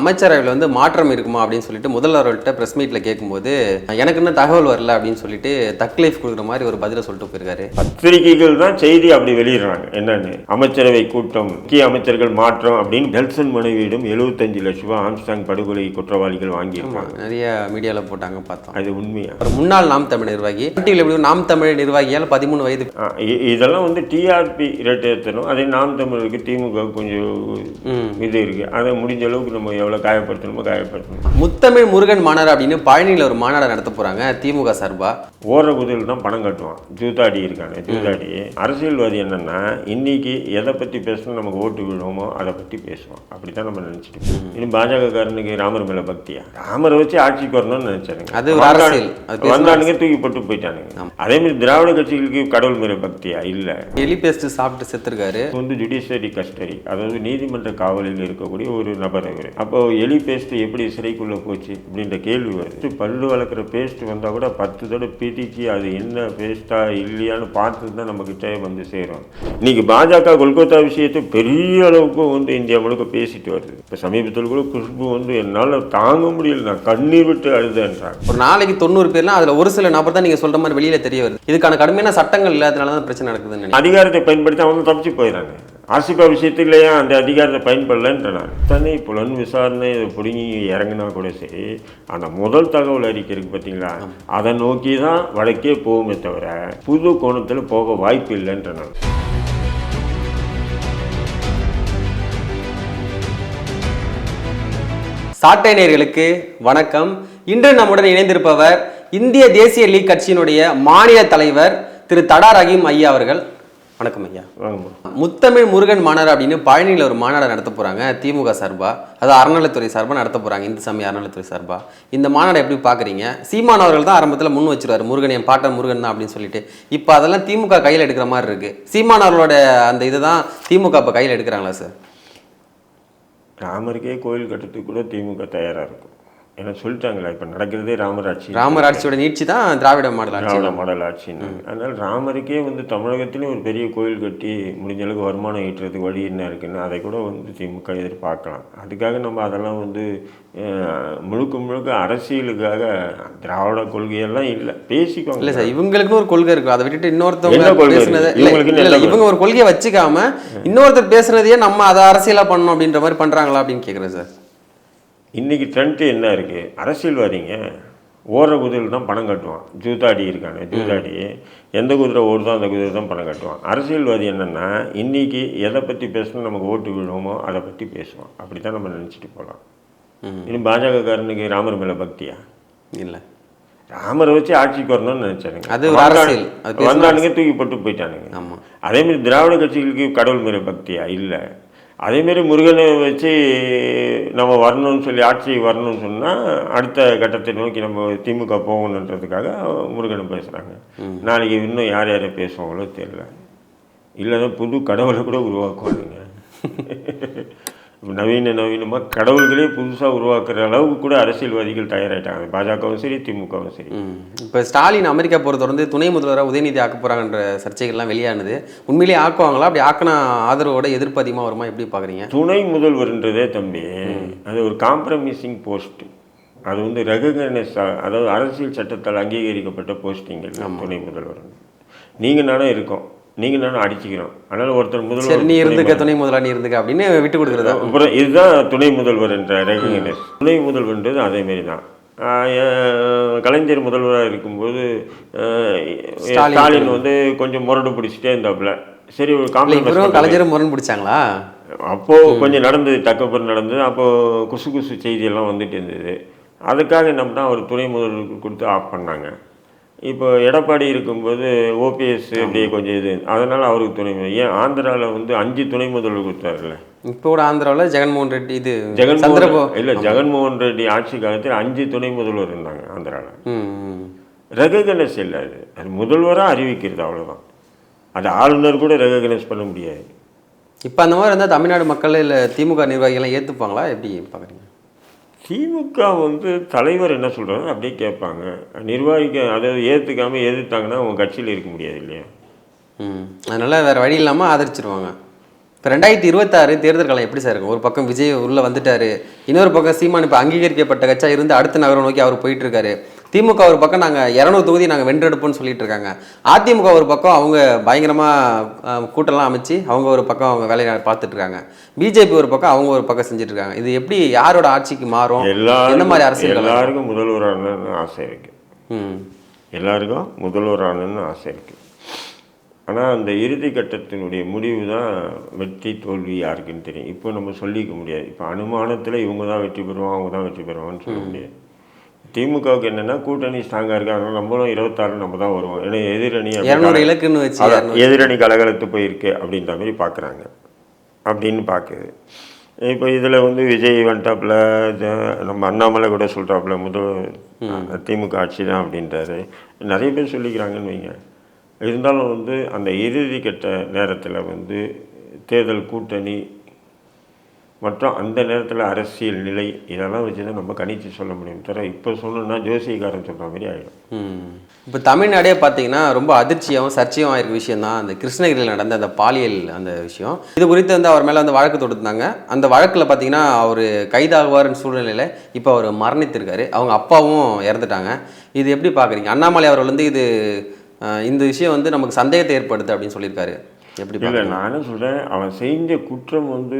அமைச்சரவையில் வந்து மாற்றம் இருக்குமா அப்படின்னு சொல்லிட்டு முதல்வர்கள்ட்ட ப்ரெஸ் மீட்டில் கேட்கும்போது எனக்கு இன்னும் தகவல் வரல அப்படின்னு சொல்லிட்டு தக்லைஃப் கொடுக்குற மாதிரி ஒரு பதிலை சொல்லிட்டு போயிருக்காரு. பத்திரிகைகள் தான் செய்தி அப்படி வெளியிடுறாங்க. என்னன்னு? அமைச்சரவை கூட்டம் முக்கிய அமைச்சர்கள் மாற்றம் அப்படின்னு நெல்சன் மனைவியிடம் 75 லட்சம் ரூபாய் ஆம்ஸ்டாங் படுகொலை குற்றவாளிகள் வாங்கியிருப்பாங்க நிறைய மீடியாவில் போட்டாங்க பார்த்தோம். அது உண்மையா? ஒரு முன்னாள் நாம் தமிழ் நிர்வாகி எப்படி நாம் தமிழ் நிர்வாகியால் பதிமூணு வயது இதெல்லாம் வந்து டிஆர்பி ரேட் ஏற்றணும் அதே நாம் தமிழுக்கு திமுக கொஞ்சம் இது இருக்கு. அதை முடிஞ்ச அளவுக்கு நம்ம எவ்வளோ காயப்படுத்தணுமோ காயப்படுத்தணும். முத்தமிழ் முருகன் மாநாடு அப்படின்னு பழனியில் ஒரு மாநாடு நடத்த போகிறாங்க திமுக சார்பா? ஓர குதிரையில் தான் பணம் கட்டுவான். ஜூதாடி இருக்கானே ஜூதாடி அரசியல்வாதி என்னன்னா இன்னைக்கு எதை பற்றி பேசணும் நமக்கு ஓட்டு விழுவோமோ அதை பற்றி பேசுவோம் அப்படி தான் நம்ம நினச்சிட்டு இன்னும் பாஜகக்காரனுக்கு ராமர் மேலே பக்தியா? ராமரை வச்சு ஆட்சிக்கு வரணும்னு நினைச்சானுங்க. அது வந்தானுங்க தூக்கி போட்டு போயிட்டானுங்க. அதே மாதிரி திராவிட கட்சிகளுக்கு கடவுள் மேலே பக்தியா? இல்லை. எலி பேஸ்ட் சாப்பிட்டு செத்துருக்காரு. வந்து ஜுடிஷியரி கஸ்டடி அதாவது நீதிமன்ற காவலில் இருக்கக்கூடிய ஒரு நபர் அப்போ எலி பேஸ்ட் எப்படி சிறைக்குள்ள போச்சு அப்படின்ற கேள்வி வருது. பல்லு வளர்க்குற பேஸ்ட் வந்தா கூட பத்து தடவை பிதிச்சு அது என்ன பேஸ்டா இல்லையான்னு பார்த்து தான் நம்ம கிட்ட வந்து சேரும். இன்னைக்கு பாஜக கொல்கத்தா விஷயத்தை பெரிய அளவுக்கு வந்து இந்தியா முழுக்க பேசிட்டு வருது. இப்போ சமீபத்தில் கூட குஷ்பு வந்து என்னால் தாங்க முடியல நான் கண்ணீர் விட்டு அழுதேன்றாங்க. ஒரு நாளைக்கு தொண்ணூறு பேர்னா அதில் ஒரு சில நபர் தான் நீங்கள் சொல்கிற மாதிரி வெளியில் தெரிய வருது. இதுக்கான கடுமையான சட்டங்கள் இல்லாதனால தான் பிரச்சனை நடக்குதுன்னு அதிகாரத்தை பயன்படுத்தி அவங்க தப்பிச்சு போயிடறாங்க. ஆசிபா விஷயத்துலையே அந்த அதிகாரத்தை பயன்படலன்றார் தனி புலன் விசாரணை இதை பிடுங்கி இறங்குனா கூட சரி அந்த முதல் தகவல் அறிக்கை இருக்கு பார்த்தீங்களா அதை நோக்கி தான் வடக்கே போகுமே தவிர புது கோணத்தில் போக வாய்ப்பு இல்லைன்றார் சாட்டை நேயர்களுக்கு வணக்கம். இன்று நம்முடன் இணைந்திருப்பவர் இந்திய தேசிய லீக் கட்சியினுடைய மாநில தலைவர் திரு தடா ரஹீம் ஐயா அவர்கள். வணக்கம் ஐயா. முத்தமிழ் முருகன் மாநாடு அப்படின்னு பழனியில் ஒரு மாநாடு நடத்த போகிறாங்க திமுக சார்பா? அது அறநிலைத்துறை சார்பாக நடத்த போகிறாங்க இந்து சமய அறநிலைத்துறை சார்பா? இந்த மாநாடு எப்படி பார்க்குறீங்க சீமான் அவர்கள் தான் ஆரம்பத்தில் முன் வச்சிருவார் முருகன் என் பாட்டன் முருகன் தான் அப்படின்னு சொல்லிட்டு. இப்போ அதெல்லாம் திமுக கையில் எடுக்கிற மாதிரி இருக்கு. சீமான் அவர்களோட அந்த இதை தான் திமுக இப்போ கையில் எடுக்கிறாங்களா சார்? ராமருக்கே கோயில் கட்டுறதுக்கு கூட திமுக தயாராக இருக்கும். ஏன்னா சொல்லிட்டாங்களா இப்போ நடக்கிறதே ராமர் ஆட்சி ராமர் ஆட்சியோட நீட்சி தான் திராவிட மாடல் திராவிட மாடல் ஆட்சின்னு. அதனால் ராமருக்கே வந்து தமிழகத்திலே ஒரு பெரிய கோயில் கட்டி முடிஞ்ச அளவுக்கு வருமானம் ஈட்டுறதுக்கு வழி என்ன இருக்குன்னு அதை கூட வந்து திமுக எதிர்பார்க்கலாம். அதுக்காக நம்ம அதெல்லாம் வந்து முழுக்க முழுக்க அரசியலுக்காக திராவிட கொள்கையெல்லாம் இல்லை. பேசிக்கோங்க. இல்ல சார் இவங்களுக்குன்னு ஒரு கொள்கை இருக்கும். அதை விட்டுட்டு இன்னொருத்தவங்க பேசுனதை இவங்க ஒரு கொள்கையை வச்சுக்காம இன்னொருத்தர் பேசுனதையே நம்ம அதை அரசியலா பண்ணணும் அப்படின்ற மாதிரி பண்றாங்களா அப்படின்னு கேக்குறேன் சார். இன்னைக்கு ட்ரெண்ட் என்ன இருக்கு? அரசியல்வாதிங்க ஓடுற குதிரையில் தான் பணம் கட்டுவான். ஜூதாடி இருக்கானே ஜூதாடி. எந்த குதிரை ஓடுதோ அந்த குதிரை தான் பணம் கட்டுவான். அரசியல்வாதி என்னன்னா இன்னைக்கு எதை பற்றி பேசணும் நமக்கு ஓட்டு விழுவோமோ அதை பற்றி பேசுவோம். அப்படி தான் நம்ம நினச்சிட்டு போகலாம். இன்னும் பாஜகக்காரனுக்கு ராமர் மேலே பக்தியா? இல்ல. ராமரை வச்சு ஆட்சிக்கு வரணும்னு நினைச்சானுங்க. அது அரசியல். வந்தானுங்க தூக்கி போட்டு போயிட்டானுங்க. ஆமா. அதே மாதிரி திராவிட கட்சிகளுக்கு கடவுள் மேலே பக்தியா? இல்லை. அதேமாரி முருகனை வச்சு நம்ம வரணும்னு சொல்லி ஆட்சி வரணும்னு சொன்னால் அடுத்த கட்டத்தை நோக்கி நம்ம திமுக போகணுன்றதுக்காக முருகனை பேசுகிறாங்க நாளைக்கு இன்னும் யார் யாரை பேசுவாங்களோ தெரியல. இல்லைன்னா புது கடவுளை கூட உருவாக்குவானுங்க. நவீன நவீனமாக கடவுள்களே புதுசாக உருவாக்குற அளவுக்கு கூட அரசியல்வாதிகள் தயாராகிட்டாங்க பாஜகவும் சரி திமுகவும் சரி. இப்ப ஸ்டாலின் அமெரிக்கா போறது தொடர்ந்து துணை முதல்வராக உதயநிதி ஆக்க போறாங்கன்ற சர்ச்சைகள்லாம் வெளியானது. உண்மையிலேயே ஆக்குவாங்களா? அப்படி ஆக்கின ஆதரவோட எதிர்ப்பு அதிகமா வருமா? எப்படி பாக்குறீங்க? துணை முதல்வர்ன்றதே தம்பி அது ஒரு காம்ப்ரமைசிங் போஸ்ட் அது வந்து ரெகக்னைஸ் அதாவது அரசியல் சட்டத்தால் அங்கீகரிக்கப்பட்ட போஸ்டிங்கள் துணை முதல்வர். நீங்கள் நானும் இருக்கோம். நீங்கள் நானும் அடிச்சுக்கிறோம். அதனால் ஒருத்தர் முதல்வர் நீ இருந்துக்க துணை முதல்வா நீ இருந்துக்க அப்படின்னு விட்டு கொடுக்குறதா? அப்புறம் இதுதான் துணை முதல்வர் என்ற ரெகக்னைஸ் துணை முதல்வர்ன்றது அதே மாதிரி தான் கலைஞர் முதல்வராக இருக்கும்போது ஸ்டாலின். வந்து கொஞ்சம் முரடு பிடிச்சிட்டே இருந்தாப்புல. சரி ஒரு இவரும் கலைஞரும் முரண் பிடிச்சாங்களா? அப்போ கொஞ்சம் நடந்தது தக்கப்புறம் நடந்தது. அப்போ குசு குசு செய்தியெல்லாம் வந்துட்டு இருந்தது. அதுக்காக என்ன பண்ணா அவர் துணை முதல்வருக்கு கொடுத்து ஆஃப் பண்ணாங்க. இப்போ எடப்பாடி இருக்கும்போது ஓபிஎஸ் அப்படியே கொஞ்சம் இது. அதனால அவருக்கு துணை. ஏன் ஆந்திராவில் வந்து அஞ்சு துணை முதல்வர் கொடுத்தாருல்ல? இப்போ கூட ஆந்திராவில் ஜெகன்மோகன் ரெட்டி இது ஜெகன்மோகன் இல்லை ஜெகன்மோகன் ரெட்டி ஆட்சி காலத்தில் அஞ்சு துணை முதல்வர் இருந்தாங்க ஆந்திராவில். ரெகக்னைஸ் இல்லை அது. அது முதல்வராக அறிவிக்கிறது அவ்வளவுதான். அது ஆளுநர் கூட ரெகக்னைஸ் பண்ண முடியாது. இப்போ அந்த மாதிரி இருந்தால் தமிழ்நாடு மக்கள் இல்லை திமுக நிர்வாகிகள்லாம் ஏற்றுப்பாங்களா எப்படி பார்க்குறீங்க திமுக வந்து தலைவர் என்ன சொல்கிறாரு அப்படியே கேட்பாங்க. நிர்வாகிக்க அதை ஏற்றுக்காமல் எதிர்த்தாங்கன்னா அவங்க கட்சியில் இருக்க முடியாது இல்லையா? ம். அதனால் வேறு வழி இல்லாமல் ஆதரிச்சிருவாங்க. இப்போ ரெண்டாயிரத்தி இருபத்தாறு தேர்தல் காலம் எப்படி சார் இருக்கும்? ஒரு பக்கம் விஜய் உள்ளே வந்துட்டார். இன்னொரு பக்கம் சீமான் இப்போ அங்கீகரிக்கப்பட்ட கட்சியாக இருந்து அடுத்த நகரம் நோக்கி அவர் போயிட்டுருக்காரு திமுக ஒரு பக்கம் நாங்கள் இரநூறு தொகுதி நாங்கள் வென்றெடுப்போம்னு சொல்லிட்டு இருக்காங்க. அதிமுக ஒரு பக்கம் அவங்க பயங்கரமாக கூட்டம்லாம் அமைச்சு அவங்க ஒரு பக்கம் அவங்க வேலையை பார்த்துட்டு இருக்காங்க. பிஜேபி ஒரு பக்கம் அவங்க ஒரு பக்கம் செஞ்சுட்டு இருக்காங்க. இது எப்படி யாரோட ஆட்சிக்கு மாறும்? எந்த மாதிரி கலாம்? எல்லாருக்கும் முதல்வர் ஆகணும்னு ஆசை இருக்கு. ம். எல்லாருக்கும் முதல்வர் ஆகணும்னு ஆசை இருக்கு. ஆனால் அந்த இறுதி கட்டத்தினுடைய முடிவு தான் வெற்றி தோல்வி யாருக்குன்னு தெரியும். இப்போ நம்ம சொல்லிக்க முடியாது. இப்போ அனுமானத்தில் இவங்க தான் வெற்றி பெறுவாங்க அவங்க தான் வெற்றி பெறுவாங்கன்னு சொல்ல முடியாது. திமுகவுக்கு என்னன்னா கூட்டணி ஸ்ட்ராங்காக இருக்கு அதனால நம்மளும் இருபத்தாறு நம்ம தான் வருவோம். ஏன்னா எதிரணி இரநூறு இலக்குன்னு வச்சு அதான், 200 எதிரணி கலகலத்து போயிருக்கு அப்படின்ற மாதிரி பார்க்குறாங்க அப்படின்னு பார்க்குது இப்போ இதில் வந்து விஜய் வந்துட்டாப்புல நம்ம அண்ணாமலை கூட சொல்கிறாப்புல முதல் திமுக ஆட்சி தான் அப்படின்றாரு. நிறைய பேர் சொல்லிக்கிறாங்கன்னு வைங்க. இருந்தாலும் வந்து அந்த இறுதி கட்ட நேரத்தில் வந்து தேர்தல் கூட்டணி மற்றும் அந்த நேரத்தில் அரசியல் நிலை இதெல்லாம் வச்சு தான் நம்ம கணிச்சு சொல்ல முடியும். தவிர இப்போ சொல்லணும்னா ஜோசியக்காரன் சொல்கிற மாதிரி ஆகிடும் இப்போ தமிழ்நாடே பார்த்தீங்கன்னா ரொம்ப அதிர்ச்சியாகவும் சர்ச்சையும் ஆயிருக்க விஷயம் தான் அந்த கிருஷ்ணகிரியில் நடந்த அந்த பாலியல் அந்த விஷயம். இது குறித்து வந்து அவர் மேலே வந்து வழக்கு தொடுத்தாங்க. அந்த வழக்கில் பார்த்தீங்கன்னா அவர் கைதாகுவார்னு சூழ்நிலையில் இப்போ அவர் மரணித்திருக்காரு. அவங்க அப்பாவும் இறந்துட்டாங்க. இது எப்படி பார்க்குறீங்க அண்ணாமலை அவர்கள் வந்து இது இந்த விஷயம் வந்து நமக்கு சந்தேகத்தை ஏற்படுத்து அப்படின்னு சொல்லியிருக்காரு. எப்படி இல்லை பார்க்குறீங்க நான் என்ன சொல்கிறேன் அவன் செஞ்ச குற்றம் வந்து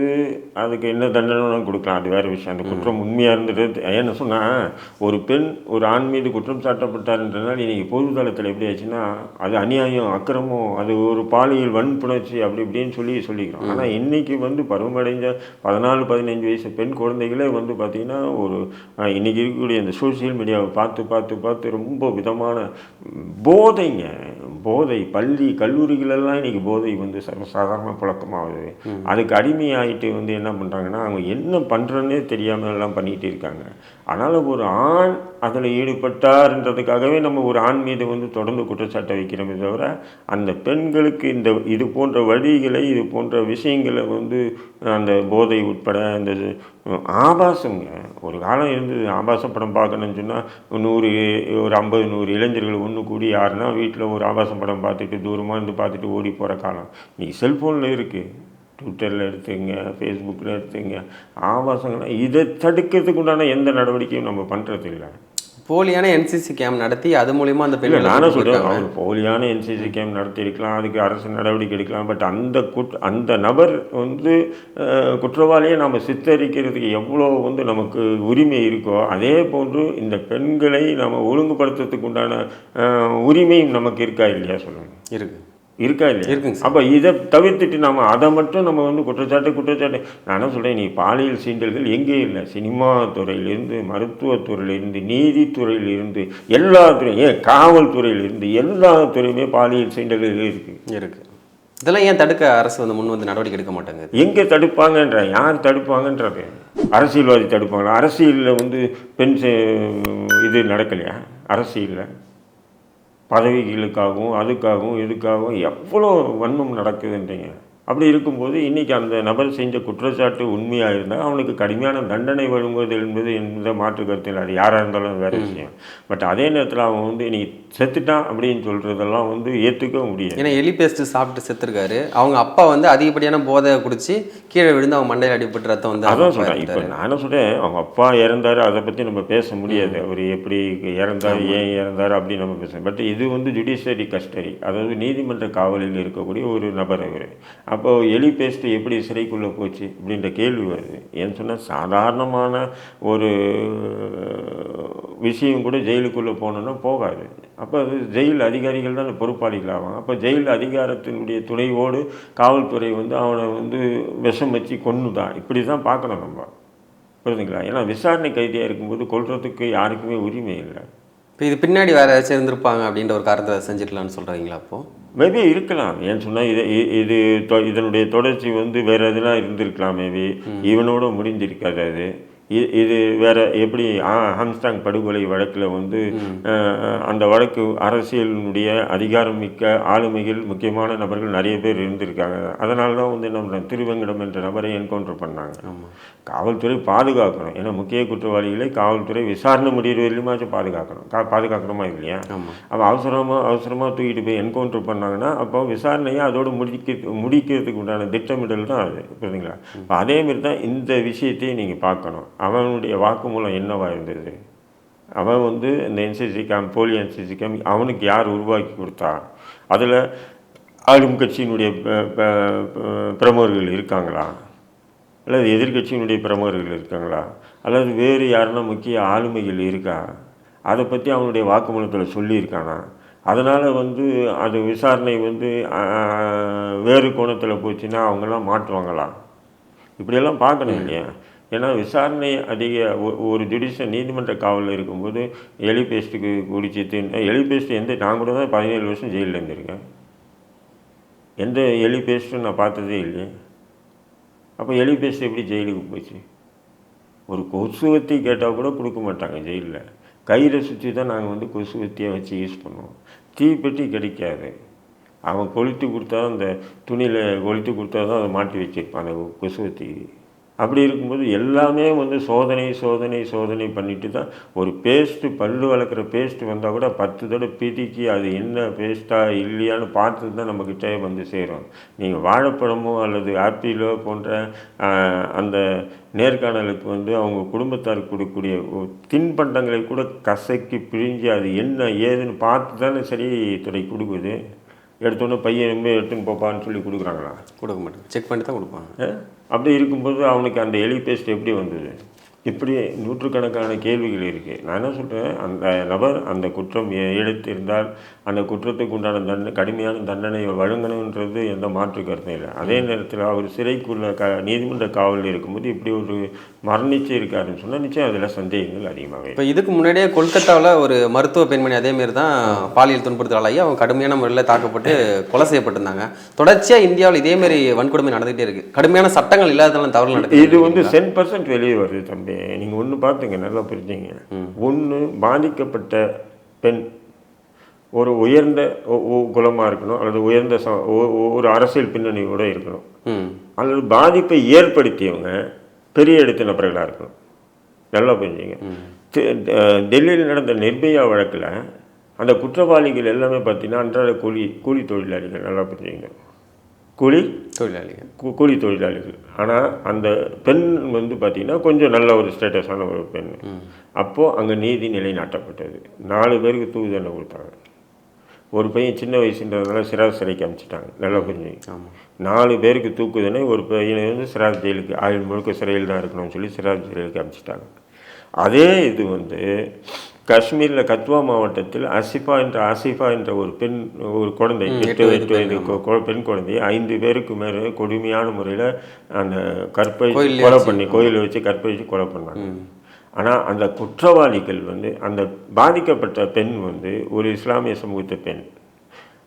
அதுக்கு என்ன தண்டனை கொடுக்கலாம் அது வேறு விஷயம். அந்த குற்றம் உண்மையாக இருந்துட்டு என்ன சொன்னால் ஒரு பெண் ஒரு ஆண் மீது குற்றம் சாட்டப்பட்டார்ன்றதுனால இன்னைக்கு பொது தளத்தில் எப்படி ஆச்சுன்னா அது அநியாயம் அக்கிரமம் அது ஒரு பாலியல் வன்புணர்ச்சி அப்படி இப்படின்னு சொல்லி சொல்லிக்கிறோம். ஆனால் இன்னைக்கு வந்து பருவமடைஞ்ச பதினாலு பதினஞ்சு வயசு பெண் குழந்தைகளே வந்து பார்த்திங்கன்னா ஒரு அஹ், இன்னைக்கு இருக்கக்கூடிய இந்த சோஷியல் மீடியாவை பார்த்து பார்த்து பார்த்து ரொம்ப விதமான போதைங்க. போதை பள்ளி கல்லூரிகளெல்லாம் இன்னைக்கு போதை வந்து சர்வசாதாரண புழக்கமாகுது. அதுக்கு அடிமையாயிட்டு வந்து என்ன பண்ணுறாங்கன்னா அவங்க என்ன பண்ணுறன்னே தெரியாமல் எல்லாம் பண்ணிகிட்டு இருக்காங்க. ஆனால் ஒரு ஆண் அதில் ஈடுபட்டார்ன்றதுக்காகவே நம்ம ஒரு ஆண் மீது வந்து தொடர்ந்து குற்றச்சாட்டை வைக்கிறோமே தவிர அந்த பெண்களுக்கு இந்த இது போன்ற வழிகளை இது போன்ற விஷயங்களை வந்து அந்த போதை உட்பட அந்த ஆபாசங்க. ஒரு காலம் இருந்தது ஆபாச படம் பார்க்கணும்னு சொன்னால் நூறு ஒரு ஐம்பது நூறு இளைஞர்கள் ஒன்று கூடி யாருன்னா வீட்டில் ஒரு ஆபாச படம் பார்த்துட்டு தூரமாக இருந்து பார்த்துட்டு ஓடி போகிற காலம். நீ செல்ஃபோனில் இருக்குது ட்விட்டரில் எடுத்துங்க ஃபேஸ்புக்கில் எடுத்துங்க ஆபாசங்கள்லாம் இதை தடுக்கிறதுக்கு உண்டான எந்த நடவடிக்கையும் நம்ம பண்ணுறது இல்லை. போலியான என்சிசி கேம்ப் நடத்தி அது மூலியமா அந்த பெண்களை நானும் சொல்கிறேன். அவர் போலியான என்சிசி கேம்ப் நடத்தியிருக்கலாம் அதுக்கு அரசு நடவடிக்கை எடுக்கலாம் பட் அந்த குட் அந்த நபர் வந்து குற்றவாளியை நம்ம சித்தரிக்கிறதுக்கு எவ்வளோ வந்து நமக்கு உரிமை இருக்கோ அதே போன்று இந்த பெண்களை நம்ம ஒழுங்குபடுத்துறதுக்கு உண்டான உரிமையும் நமக்கு இருக்கா இல்லையா சொல்லுங்கள் இருக்கு. இருக்கா இல்லையா? இருக்குங்க. அப்போ இதை தவிர்த்துட்டு நம்ம அதை மட்டும் நம்ம வந்து குற்றச்சாட்டு குற்றச்சாட்டு. நான் என்ன சொல்கிறேன் நீ பாலியல் சீண்டல்கள் எங்கே இல்லை? சினிமா துறையிலிருந்து மருத்துவத்துறையிலிருந்து நீதித்துறையிலிருந்து எல்லா துறையும் ஏன் காவல்துறையிலிருந்து எல்லா துறையுமே பாலியல் சீண்டல்கள் இருக்குது இருக்கு. இதெல்லாம் ஏன் தடுக்க அரசு வந்து முன் வந்து நடவடிக்கை எடுக்க மாட்டாங்க எங்கே தடுப்பாங்கன்ற யார் தடுப்பாங்கன்றது? அரசியல்வாதி தடுப்பாங்களா? அரசியலில் வந்து பெண் இது நடக்கலையா? அரசியலில். பதவிகளுக்காகவும் அதுக்காகவும் இதுக்காகவும் எவ்வளோ வன்மம் நடக்குதுன்றீங்க? அப்படி இருக்கும்போது இன்றைக்கி அந்த நபர் செஞ்ச குற்றச்சாட்டு உண்மையாக இருந்தால் அவனுக்கு கடுமையான தண்டனை வழங்குவது என்பது எந்த மாற்று கருத்து இல்லை. அது யாராக இருந்தாலும் வேறு விஷயம். பட் அதே நேரத்தில் அவன் வந்து இன்னைக்கு செத்துட்டான் அப்படின்னு சொல்கிறதெல்லாம் வந்து ஏற்றுக்க முடியாது. ஏன்னா எலி பேஸ்ட் சாப்பிட்டு செத்துருக்காரு. அவங்க அப்பா வந்து அதிகப்படியான போதை குடிச்சு கீழே விழுந்து அவங்க மண்டையில் அடிபட்டு ரத்தம் வந்து அதான் சொல்கிறேன் இப்போ. நான் என்ன சொல்கிறேன் அவங்க அப்பா இறந்தாரு அதை பற்றி நம்ம பேச முடியாது. அவர் எப்படி இறந்தார் ஏன் இறந்தார் அப்படின்னு நம்ம பேசணும் பட் இது வந்து ஜுடிஷியரி கஸ்டடி அதாவது நீதிமன்ற காவலில் இருக்கக்கூடிய ஒரு நபர் அவர். அப்போ எலி பேஸ்ட்டு எப்படி சிறைக்குள்ளே போச்சு அப்படின்ற கேள்வி வருது. ஏன்னு சொன்னால் சாதாரணமான ஒரு விஷயம் கூட ஜெயிலுக்குள்ளே போகணுன்னா போகாது. அப்போ அது ஜெயில் அதிகாரிகள் தான் பொறுப்பாளிகள் ஆவாங்க. அப்போ ஜெயில் அதிகாரத்தினுடைய துணையோடு காவல்துறை வந்து அவனை வந்து விஷம் வச்சு கொன்னுதான் இப்படி தான் பார்க்கணும் நம்ம. புரியுதுங்களா ஏன்னா விசாரணை கைதியாக இருக்கும்போது கொள்றதுக்கு யாருக்குமே உரிமை இல்லை. இப்போ இது பின்னாடி வேற ஏதாச்சும் இருந்திருப்பாங்க அப்படின்ற ஒரு காரணத்தை செஞ்சிருக்கலாம்னு சொல்றீங்களா அப்போ? மேபி இருக்கலாம். ஏன்னு சொன்னால் இது இது இதனுடைய தொடர்ச்சி வந்து வேறு எதுனா இருந்திருக்கலாம் மேபி இவனோட முடிஞ்சிருக்காது அது. இது வேற எப்படி ஹாம்ஸ்டாங் படுகொலை வழக்கில் வந்து அந்த வழக்கு அரசியலினுடைய அதிகாரம் மிக்க ஆளுமைகள் முக்கியமான நபர்கள் நிறைய பேர் இருந்திருக்காங்க. அதனால தான் வந்து நம்ம திருவெங்கடம் என்ற நபரை என்கவுண்டர் பண்ணாங்க. காவல்துறை பாதுகாக்கணும். ஏன்னா முக்கிய குற்றவாளிகளை காவல்துறை விசாரணை முடிகிற வரையிலுமாச்சும் பாதுகாக்கணும். கா பாதுகாக்கணுமா இல்லையா? அப்போ அவசரமாக அவசரமாக தூக்கிட்டு போய் என்கவுண்டர் பண்ணாங்கன்னா அப்போ விசாரணையை அதோடு முடிக்க முடிக்கிறதுக்கு உண்டான திட்டமிடல் தான் அது. புரியுதுங்களா? அப்ப அதே மாதிரி தான் இந்த விஷயத்தையும் நீங்கள் பார்க்கணும். அவனுடைய வாக்குமூலம் என்னவா இருந்தது? அவன் வந்து இந்த என்சிசி கேம்ப் போலி என்சிசி கேம்ப் அவனுக்கு யார் உருவாக்கி கொடுத்தா? அதில் ஆளும் கட்சியினுடைய ப- ப- பிரமுகர்கள் இருக்காங்களா? அல்லது எதிர்க்கட்சியினுடைய பிரமுகர்கள் இருக்காங்களா? அல்லது வேறு யாருன்னா முக்கிய ஆளுமைகள் இருக்கா? அதை பற்றி அவனுடைய வாக்குமூலத்தில் சொல்லியிருக்கானா? அதனால் வந்து அது விசாரணை வந்து வேறு கோணத்தில் போச்சுன்னா அவங்கெல்லாம் மாட்டுவாங்களா? இப்படியெல்லாம் பார்க்கணும் இல்லையா? ஏன்னா விசாரணை அதிக ஒ- ஒரு ஜுடிஷியல் நீதிமன்ற காவலில் இருக்கும்போது எலி பேஸ்ட்டுக்கு குடிச்சு தின் எலி பேஸ்ட் எந்த நான் கூட தான் பதினேழு வருஷம் ஜெயிலில் இருந்திருக்கேன். எந்த எலி பேஸ்ட்டும் நான் பார்த்ததே இல்லையே. அப்போ எலி பேஸ்ட் எப்படி ஜெயிலுக்கு போச்சு? ஒரு கொசுவத்தி கேட்டால் கூட கொடுக்க மாட்டாங்க ஜெயிலில். கயிறை சுற்றி தான் நாங்கள் வந்து கொசுவத்தியை வச்சு யூஸ் பண்ணுவோம். தீப்பெட்டி கிடைக்காது. அவன் கொளுத்து கொடுத்தா அந்த துணியில் கொளுத்து கொடுத்தா தான் அதை மாட்டி வச்சுருப்பான் அந்த கொசுவத்தி அப்படி இருக்கும்போது எல்லாமே வந்து சோதனை சோதனை சோதனை பண்ணிட்டு தான் ஒரு பேஸ்ட்டு பல்லு வளர்க்குற பேஸ்ட்டு வந்தால் கூட பத்து தடவை பிதுக்கி அது என்ன பேஸ்ட்டா இல்லையான்னு பார்த்து தான் நம்மக்கிட்டே வந்து சேரும். நீங்கள் வாழைப்பழமோ அல்லது ஆப்பிளோ போன்ற அந்த நேர்காணலுக்கு வந்து அவங்க குடும்பத்தாருக்கு கொடுக்கக்கூடிய தின்பண்டங்களை கூட கசக்கி பிழிஞ்சு அது என்ன ஏதுன்னு பார்த்து தானே சரி துறை கொடுக்குது. எடுத்தோன்னே பையன் ரொம்ப எடுத்துன்னு போப்பான்னு சொல்லி கொடுக்குறாங்களா? கொடுக்க மாட்டாங்க. செக் பண்ணி தான் கொடுப்பாங்க? அப்படி இருக்கும்போது அவனுக்கு அந்த எலி பேஸ்ட் எப்படி வந்தது? இப்படி நூற்றுக்கணக்கான கேள்விகள் இருக்குது நான் என்ன சொல்கிறேன் அந்த நபர் அந்த குற்றம் இழைத்திருந்தால் அந்த குற்றத்துக்கு உண்டான தண்டனை கடுமையான தண்டனை வழங்கணுன்றது எந்த மாற்று கருத்தும் இல்லை. அதே நேரத்தில் அவர் சிறைக்குள்ள க நீதிமன்ற காவலில் இருக்கும்போது இப்படி ஒரு மரணிச்சு இருக்காருன்னு சொன்னால் நிச்சயம் அதில் சந்தேகங்கள் அதிகமாகவே இப்போ இதுக்கு முன்னாடியே கொல்கத்தாவில் ஒரு மருத்துவ பெண்மணி அதே மாதிரி தான் பாலியல் துன்புறுத்தலாகி அவங்க கடுமையான முறையில் தாக்கப்பட்டு கொலை செய்யப்பட்டிருந்தாங்க. தொடர்ச்சியாக இந்தியாவில் இதே மாதிரி வன்கொடுமை நடந்துகிட்டே இருக்கு. கடுமையான சட்டங்கள் இல்லாததால தவறு நடக்குது. இது வந்து சென் பர்சன்ட் வெளியே வருது தம்பி. நீங்கள் ஒன்று பார்த்துங்க நல்லா புரிஞ்சுங்க. ஒன்று பாதிக்கப்பட்ட பெண் ஒரு உயர்ந்த குலமாக இருக்கணும் அல்லது உயர்ந்த ச- ஒரு அரசியல் பின்னணியோட இருக்கணும். அல்லது பாதிப்பை ஏற்படுத்தியவங்க பெரிய இடத்து நபர்களாக இருக்கணும். நல்லா புரிஞ்சுங்க. டெல்லியில் நடந்த நிர்பயா வழக்கில் அந்த குற்றவாளிகள் எல்லாமே பார்த்தீங்கன்னா அன்றாட கூலி கூலி தொழிலாளிகள் நல்லா புரிஞ்சுங்க. கூலி தொழிலாளிகள். கூலி தொழிலாளிகள். ஆனால் அந்த பெண் வந்து பார்த்திங்கன்னா கொஞ்சம் நல்ல ஒரு ஸ்டேட்டஸான ஒரு பெண். அப்போது அங்கே நீதி நிலைநாட்டப்பட்டது. நாலு பேருக்கு தூக்கு தண்டனை கொடுத்தாங்க. ஒரு பையன் சின்ன வயசுன்றதுனால சிறார் சிறைக்கு அனுப்பிச்சிட்டாங்க நல்லா புரிஞ்சு நாலு பேருக்கு தூக்கு தண்டனை ஒரு பையனை வந்து சிறார் ஜெயிலுக்கு ஆயுள் முழுக்க சிறையில் தான் இருக்கணும்னு சொல்லி சிறார் ஜெயிலுக்கு அனுப்பிச்சிட்டாங்க அதே இது வந்து காஷ்மீரில் கத்வா மாவட்டத்தில் அசிஃபா என்ற ஆசிஃபா என்ற ஒரு பெண் ஒரு குழந்தை எட்டு எட்டு வயது பெண் குழந்தையை ஐந்து பேருக்கு மேலே கொடுமையான முறையில் அந்த கற்பை கொலை வச்சு. பண்ணி கோயிலை வச்சு கற்பழிச்சு கொலை பண்ணாங்க. ஆனால் அந்த குற்றவாளிகள் வந்து அந்த பாதிக்கப்பட்ட பெண் வந்து ஒரு இஸ்லாமிய சமூகத்து பெண்.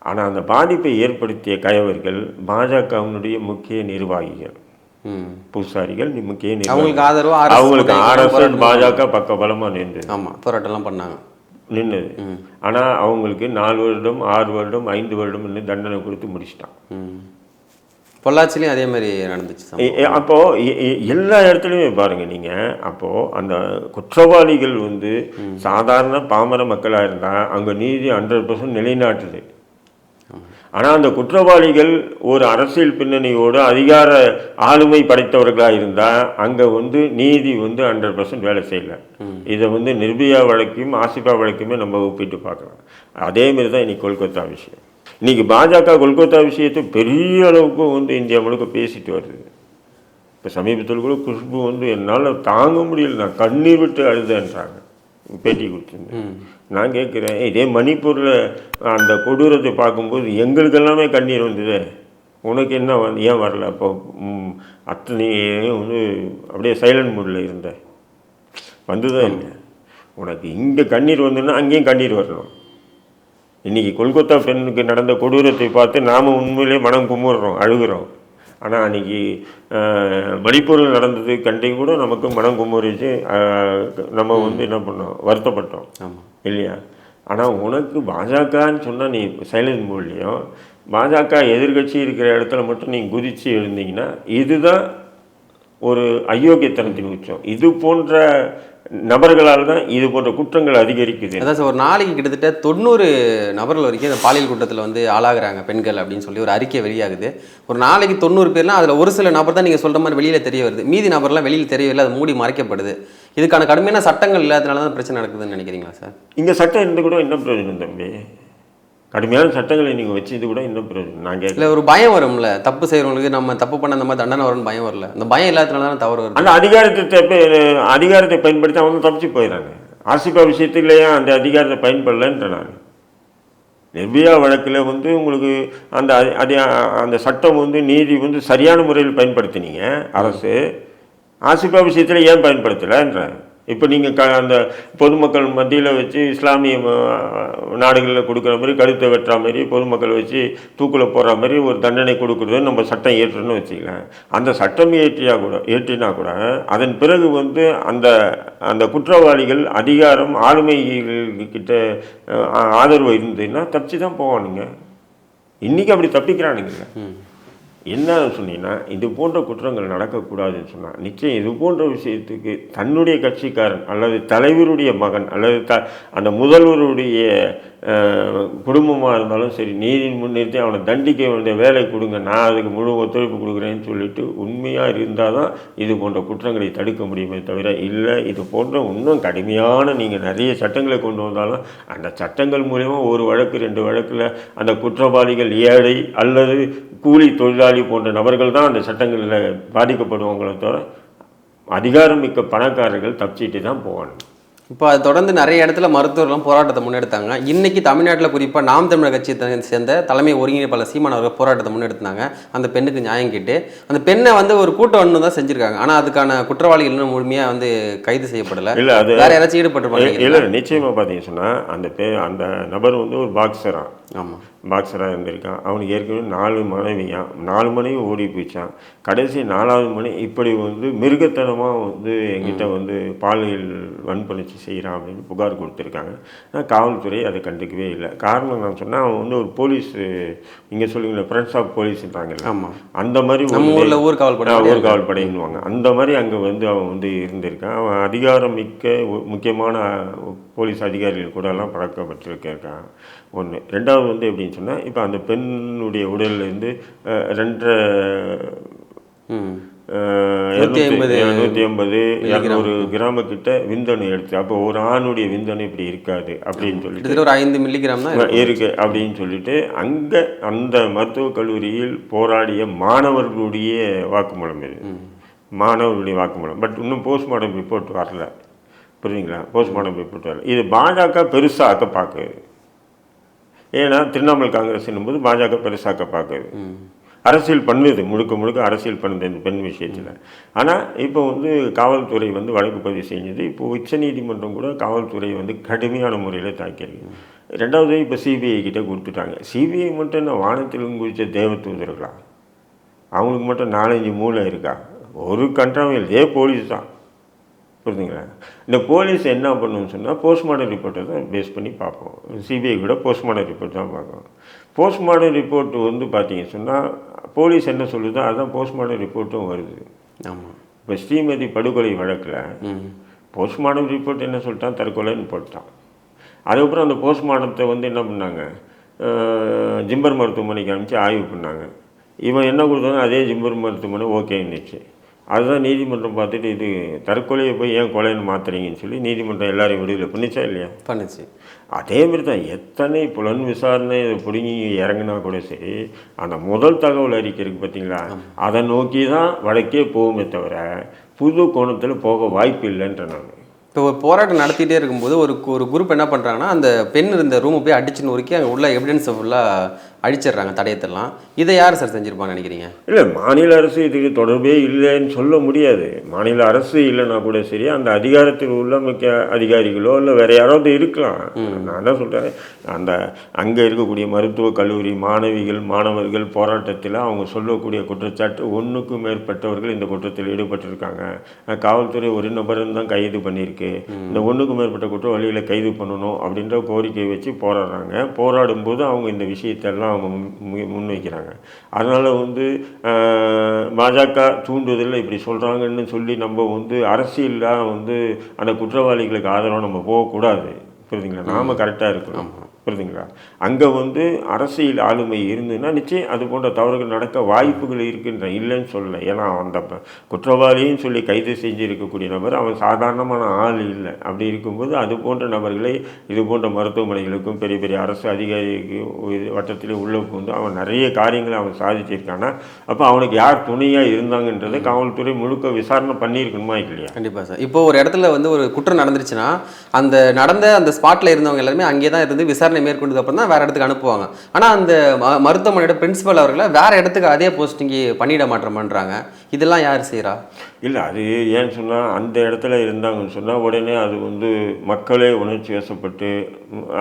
ஆனால் அந்த பாதிப்பை ஏற்படுத்திய கயவர்கள் பாஜகவினுடைய முக்கிய நிர்வாகிகள். பூசாரிகள் நி- முக்கிய நிர்வாகிகள் அவங்களுக்கு ஆதரவு அவங்களுக்கு ஆர்எஸ்எஸ் பாஜக பக்க பலமாக நின்றது. ஆமாம் போராட்டம்லாம் பண்ணாங்க. நின்றுது. ஆனால் அவங்களுக்கு நாலு வருடம் ஆறு வருடம் ஐந்து வருடம் தண்டனை கொடுத்து முடிச்சிட்டான் ம். பொள்ளாச்சிலையும் அதே மாதிரி நடந்துச்சு சம்பவம். எ- எ- அப்போ எ- எ- எல்லா இடத்துலையுமே பாருங்க நீங்க. அப்போ அந்த குற்றவாளிகள் வந்து சாதாரண பாமர மக்களா இருந்தா அங்க நீதி ஹண்ட்ரட் பர்சன்ட் நிலைநாட்டுது. ஆனா அந்த குற்றவாளிகள் ஒரு அரசியல் பின்னணியோடு அதிகார ஆளுமை படைத்தவர்களா இருந்தா அங்க வந்து நீதி வந்து ஹண்ட்ரட் பர்சன்ட் வேலை செய்யல. இதை வந்து நிர்பயா வழக்கையும் ஆசிஃபா வழக்கையுமே நம்ம ஒப்பிட்டு பார்க்கலாம் அதே மாதிரி தான் இன்னைக்கு கொல்கத்தா விஷயம். இன்னைக்கு பாஜக கொல்கத்தா விஷயத்தை பெரிய அளவுக்கு வந்து இந்தியா முழுக்க பேசிட்டு வருது. இப்போ சமீபத்தில் கூட குஷ்பு வந்து என்னால் தாங்க முடியல நான் கண்ணீர் விட்டு அழுதேன்றாங்க. பேட்டி கொடுத்துருந்தேன். நான் கேட்குறேன் இதே மணிப்பூரில் அந்த கொடூரத்தை பார்க்கும்போது எங்களுக்கு எல்லாமே கண்ணீர் வந்தது. உனக்கு என்ன வந்து ஏன் வரல? அப்போ அத்தனையும் வந்து அப்படியே சைலண்ட் மூடில் இருந்த வந்ததா இல்லை உனக்கு இங்கே கண்ணீர் வந்ததுன்னா அங்கேயும் கண்ணீர் வரணும். இன்னைக்கு கொல்கத்தா பெண்ணுக்கு நடந்த கொடூரத்தை பார்த்து நாம் உண்மையிலே மனம் குமுறுறோம் அழுகுறோம். ஆனால் அன்றைக்கி மணிப்பூரில் நடந்தது கண்டி கூட நமக்கு மனம் குமுறிச்சு நம்ம வந்து என்ன பண்ணோம்? வருத்தப்பட்டோம். ஆமாம் இல்லையா? ஆனால் உனக்கு பாஜகன்னு சொன்னால் நீ சைலண்ட் மூட்லேயும் பாஜக எதிர்க்கட்சி இருக்கிற இடத்துல மட்டும் நீ குதித்து எழுந்தீங்கன்னா இதுதான் ஒரு அயோக்கியத்தனத்தின் உச்சம். இது போன்ற நபர்களால் தான் இது போன்ற குற்றங்கள் அதிகரிக்குது. அதான் சார் ஒரு நாளைக்கு கிட்டத்தட்ட தொண்ணூறு நபர்கள் வரைக்கும் இந்த பாலியல் குற்றத்தில் வந்து ஆளாகிறாங்க பெண்கள் அப்படின்னு சொல்லி ஒரு அறிக்கை வெளியாகுது. ஒரு நாளைக்கு தொண்ணூறு பேர்லாம் அதில் ஒரு சில நபர் தான் நீங்கள் சொல்கிற மாதிரி வெளியில் தெரிய வருது. மீதி நபர்லாம் வெளியில் தெரியவில்லை அது மூடி மறைக்கப்படுது. இதுக்கான கடுமையான சட்டங்கள் இல்லாதனால தான் பிரச்சனை நடக்குதுன்னு நினைக்கிறீங்களா சார்? இங்கே சட்டம் இருந்து கூட என்ன பிரயோஜனம் தம்பி. கடுமையான சட்டங்களை நீங்கள் வச்சது கூட என்ன பிரயோஜனம் கேட்கல இல்லை ஒரு பயம் வரும்ல. தப்பு செய்கிறவங்களுக்கு நம்ம தப்பு பண்ண அந்த மாதிரி தண்டனை வரும்னு பயம் வரல. அந்த பயம் இல்லாதனால தான் தவறு வருது. அந்த அதிகாரத்தை அதிகாரத்தை பயன்படுத்தி அவங்க தப்பிச்சு போயிடறாங்க ஆசிபா விஷயத்துலயே அந்த அதிகாரத்தை பயன்படலன்ற நான். நிர்பயா வழக்கில் வந்து உங்களுக்கு அந்த அதி- அந்த சட்டம் வந்து நீதி வந்து சரியான முறையில் பயன்படுத்தினீங்க அரசு. ஆசிபா விஷயத்தில் ஏன் பயன்படுத்தலைன்ற இப்போ நீங்கள் க அந்த பொதுமக்கள் மத்தியில் வச்சு இஸ்லாமிய நாடுகளில் கொடுக்குற மாதிரி கழுத்தை வெட்டுற மாதிரி பொதுமக்கள் வச்சு தூக்கில் போடுற மாதிரி ஒரு தண்டனை கொடுக்குறது நம்ம சட்டம் ஏற்றுன்னு வச்சுக்கலாம் அந்த சட்டம் ஏற்றியா கூட ஏற்றினா கூட அதன் பிறகு வந்து அந்த அந்த குற்றவாளிகள் அதிகாரம் ஆளுமைகள் ஆதரவு இருந்ததுன்னா தப்பிச்சு தான் போவானுங்க. இன்றைக்கி அப்படி தப்பிக்கிறானுங்க. என்ன சொன்னீங்கன்னா இது போன்ற குற்றங்கள் நடக்கக்கூடாதுன்னு சொன்னால் நிச்சயம் இது போன்ற விஷயத்துக்கு தன்னுடைய கட்சிக்காரன் அல்லது தலைவருடைய மகன் அல்லது த அந்த முதல்வருடைய குடும்பமாக இருந்தாலும் சரி நீதியின் முன்னிறுத்தி அவனை தண்டிக்க வேண்டிய வேலை கொடுங்க. நான் அதுக்கு முழு ஒத்துழைப்பு கொடுக்குறேன்னு சொல்லிட்டு உண்மையாக இருந்தால் தான் இது போன்ற குற்றங்களை தடுக்க முடியுமே தவிர இல்லை இது போன்ற இன்னும் கடுமையான நீங்கள் நிறைய சட்டங்களை கொண்டு வந்தாலும் அந்த சட்டங்கள் மூலயமா ஒரு வழக்கு ரெண்டு வழக்கில் அந்த குற்றவாளிகள் ஏழை அல்லது கூலி தொழிலாளி போன்ற நபர்கள் தான் அந்த சட்டங்களில் பாதிக்கப்படுவாங்களே தவிர அதிகாரமிக்க பணக்காரர்கள் தப்பிச்சிட்டு தான் போகணும். இப்போ அது தொடர்ந்து நிறைய இடத்துல மருத்துவர்களும் போராட்டத்தை முன்னெடுத்தாங்க. இன்னைக்கு தமிழ்நாட்டில் குறிப்பாக நாம் தமிழர் கட்சியை சேர்ந்த தலைமை ஒருங்கிணைப்பாளர் சீமான் அவர்கள் போராட்டத்தை முன்னெடுத்தாங்க அந்த பெண்ணுக்கு நியாயம் கேட்டு அந்த பெண்ணை வந்து ஒரு கூட்டம் ஒன்று தான் செஞ்சிருக்காங்க. ஆனால் அதுக்கான குற்றவாளிகள் இன்னும் முழுமையாக வந்து கைது செய்யப்படலை. இல்லை அது வேற யாராச்சும் ஈடுபட்டிருப்பாங்க இல்லை நிச்சயமாக பார்த்தீங்கன்னு சொன்னால் அந்த பே அந்த நபர் வந்து ஒரு பாக்ஸரான் ஆமாம் பாக்ஸராக இருந்திருக்கான். அவனுக்கு ஏற்கனவே நாலு மனைவியான் நாலு மனைவி ஓடி போயிச்சான் கடைசி நாலாவது மணி இப்படி வந்து மிருகத்தனமாக வந்து எங்கிட்ட வந்து பாலியல் வன்புணர்ச்சி செய்கிறான் அப்படின்னு புகார் கொடுத்துருக்காங்க. ஆனால் காவல்துறை அதை கண்டுக்கவே இல்லை. காரணம் நான் சொன்னால் அவன் வந்து ஒரு போலீஸ் இங்கே சொல்லுவீங்களா ஃப்ரெண்ட்ஸ் ஆஃப் போலீஸ்ன்றாங்கல்ல ஆமாம் அந்த மாதிரி நம்ம ஊரில் ஊர் காவல் படை ஊர் காவல் படையின்னுவாங்க அந்த மாதிரி அங்கே வந்து அவன் வந்து இருந்திருக்கான். அவன் அதிகாரம் மிக்க முக்கியமான போலீஸ் அதிகாரிகள் கூட எல்லாம் பழக்கப்பட்டிருக்கான். ஒன்று ரெண்டாவது வந்து எப்படின்னு சொன்னால் இப்போ அந்த பெண்ணுடைய உடல்லேருந்து ரெண்டரை நூற்றி ஐம்பது இரநூறு கிராம கிட்ட விந்தணு எடுத்து அப்போ ஒரு ஆணுடைய விந்தணு இப்படி இருக்காது அப்படின்னு சொல்லிட்டு. ஒரு ஐந்து மில்லிகிராம் தான். இருக்கு அப்படின்னு சொல்லிட்டு அங்கே அந்த மருத்துவக் கல்லூரியில் போராடிய மாணவர்களுடைய வாக்குமூலம் இது. மாணவர்களுடைய வாக்குமூலம். பட் இன்னும் போஸ்ட்மார்ட்டம் ரிப்போர்ட் வரல. புரியுதுங்களா? போஸ்ட்மார்ட்டம் ரிப்போர்ட் இது பாஜக பெருசாக்க பார்க்குது ஏன்னா திரிணாமுல் காங்கிரஸ் என்னும்போது பாஜக பெருசாக்க பார்க்குது அரசியல் பண்ணுது முழுக்க முழுக்க அரசியல் பண்ணுது இந்த பெண் விஷயத்தில். ஆனால் இப்போ வந்து காவல்துறை வந்து வழக்கு பதிவு செஞ்சது. இப்போ உச்சநீதிமன்றம் கூட காவல்துறை வந்து கடுமையான முறையில் தாக்கியிருக்கு. ரெண்டாவது இப்போ சிபிஐ கிட்ட கொடுத்துட்டாங்க. சிபிஐ மட்டும் என்ன வானத்திலும் குறித்த தேவதூதர்களா? அவங்களுக்கு மட்டும் நாலஞ்சு மூளை இருக்கா? ஒரு கண்ட்ராவும் இதே போலீஸ் தான். புரிஞ்சுங்களா இந்த போலீஸ் என்ன பண்ணணும்னு சொன்னால் போஸ்ட்மார்ட்டம் ரிப்போர்ட்டை தான் பேஸ் பண்ணி பார்ப்போம். சிபிஐ கூட போஸ்ட்மார்ட்டம் ரிப்போர்ட் தான் பார்ப்போம் போஸ்ட்மார்ட்டம் ரிப்போர்ட் வந்து பார்த்தீங்கன்னு சொன்னால் போலீஸ் என்ன சொல்லுதோ அதுதான் போஸ்ட்மார்ட்டம் ரிப்போர்ட்டும் வருது. ஆமாம் இப்போ ஸ்ரீமதி படுகொலை வழக்கில் போஸ்ட்மார்ட்டம் ரிப்போர்ட் என்ன சொல்லிட்டான்? தற்கொலைன்னு போட்டான். அதுக்கப்புறம் அந்த போஸ்ட்மார்ட்டத்தை வந்து என்ன பண்ணாங்க? ஜிம்பர் மருத்துவமனைக்கு அனுப்பிச்சு ஆய்வு பண்ணாங்க. இவன் என்ன கொடுத்தானோ அதே ஜிம்பர் மருத்துவமனை ஓகேன்னுச்சு. அதுதான் நீதிமன்றம் பார்த்துட்டு இது தற்கொலையை போய் ஏன் கொலைன்னு மாத்துறீங்கன்னு சொல்லி நீதிமன்றம் எல்லாரையும் விடுதலை பண்ணிச்சா இல்லையா? பண்ணுச்சு. அதே மாதிரி தான் எத்தனை புலன் விசாரணை இதை பிடுங்கி இறங்குனா கூட சரி அந்த முதல் தகவல் அறிக்கை இருக்குது பார்த்தீங்களா? அதை நோக்கி தான் வழக்கே போகுமே தவிர புது கோணத்தில் போக வாய்ப்பு இல்லைன்ற நான். இப்போ ஒரு போராட்டம் நடத்திட்டே இருக்கும்போது ஒரு ஒரு குரூப் என்ன பண்ணுறாங்கன்னா அந்த பெண் இருந்த ரூமை போய் அடிச்சு நொறுக்கி அங்கே உள்ள எவிடன்ஸை ஃபுல்லாக அழிச்சிடுறாங்க தடயத்தெல்லாம். இதை யார் சார் செஞ்சிருப்பான்னு நினைக்கிறீங்க? இல்லை மாநில அரசு இதுக்கு தொடர்பே இல்லைன்னு சொல்ல முடியாது. மாநில அரசு இல்லைன்னா கூட சரி அந்த அதிகாரத்தில் உள்ள முக்கிய அதிகாரிகளோ இல்லை வேற யாராவது இருக்கலாம். நான் தான் சொல்கிறேன் அந்த அங்கே இருக்கக்கூடிய மருத்துவக் கல்லூரி மாணவிகள் மாணவர்கள் போராட்டத்தில் அவங்க சொல்லக்கூடிய குற்றச்சாட்டு ஒன்றுக்கும் மேற்பட்டவர்கள் இந்த குற்றத்தில் ஈடுபட்டிருக்காங்க. காவல்துறை ஒரு நபரும் தான் கைது பண்ணியிருக்கு. இந்த ஒன்றுக்கும் மேற்பட்ட குற்றவாளிகளை கைது பண்ணணும் அப்படின்ற கோரிக்கை வச்சு போராடுறாங்க. போராடும்போது அவங்க இந்த விஷயத்தெல்லாம் அவங்க முன்- முன்வைக்கிறாங்க. அதனால் வந்து பாஜக தூண்டுதலில் இப்படி சொல்கிறாங்கன்னு சொல்லி நம்ம வந்து அரசியலாக வந்து அந்த குற்றவாளிகளுக்கு ஆதரவாக நம்ம போகக்கூடாது. புரியுதுங்களா? நாம கரெக்டாக இருக்கணும். புரியுதுங்களா அங்கே வந்து அரசியல் ஆளுமை இருந்ததுன்னா நிச்சயம் அது போன்ற தவறுகள் நடக்க வாய்ப்புகள் இருக்கின்ற இல்லைன்னு சொல்லலை. ஏன்னா அந்த குற்றவாளியும் சொல்லி கைது செஞ்சுருக்கக்கூடிய நபர் அவன் சாதாரணமான ஆள் இல்லை. அப்படி இருக்கும்போது அது போன்ற நபர்களை இது போன்ற மருத்துவமனைகளுக்கும் பெரிய பெரிய அரசு அதிகாரிக்கு வட்டத்திலே உள்ளே வந்து அவன் நிறைய காரியங்களை அவன் சாதிச்சிருக்கானா? அப்போ அவனுக்கு யார் துணையாக இருந்தாங்கன்றதை காவல்துறை முழுக்க விசாரணை பண்ணியிருக்கணுமா இல்லையா? கண்டிப்பாக சார். இப்போ ஒரு இடத்துல வந்து ஒரு குற்றம் நடந்துருச்சுன்னா அந்த நடந்த அந்த ஸ்பாட்டில் இருந்தவங்க எல்லாருமே அங்கே தான் இருந்து விசாரணை மேற்கொண்டதுக்கு அப்புறம் தான் வேற இடத்துக்கு அனுப்புவாங்க. ஆனால் அந்த மருத்துவமனையோட பிரின்சிபல் அவர்களை வேற இடத்துக்கு அதே போஸ்டிங்கு பணியிட மாற்றம் பண்ணுறாங்க இதெல்லாம் யார் செய்கிறா இல்லை அது ஏன்னு சொன்னால் அந்த இடத்துல இருந்தாங்கன்னு சொன்னால் உடனே அது வந்து மக்களே உணர்ச்சி வசப்பட்டு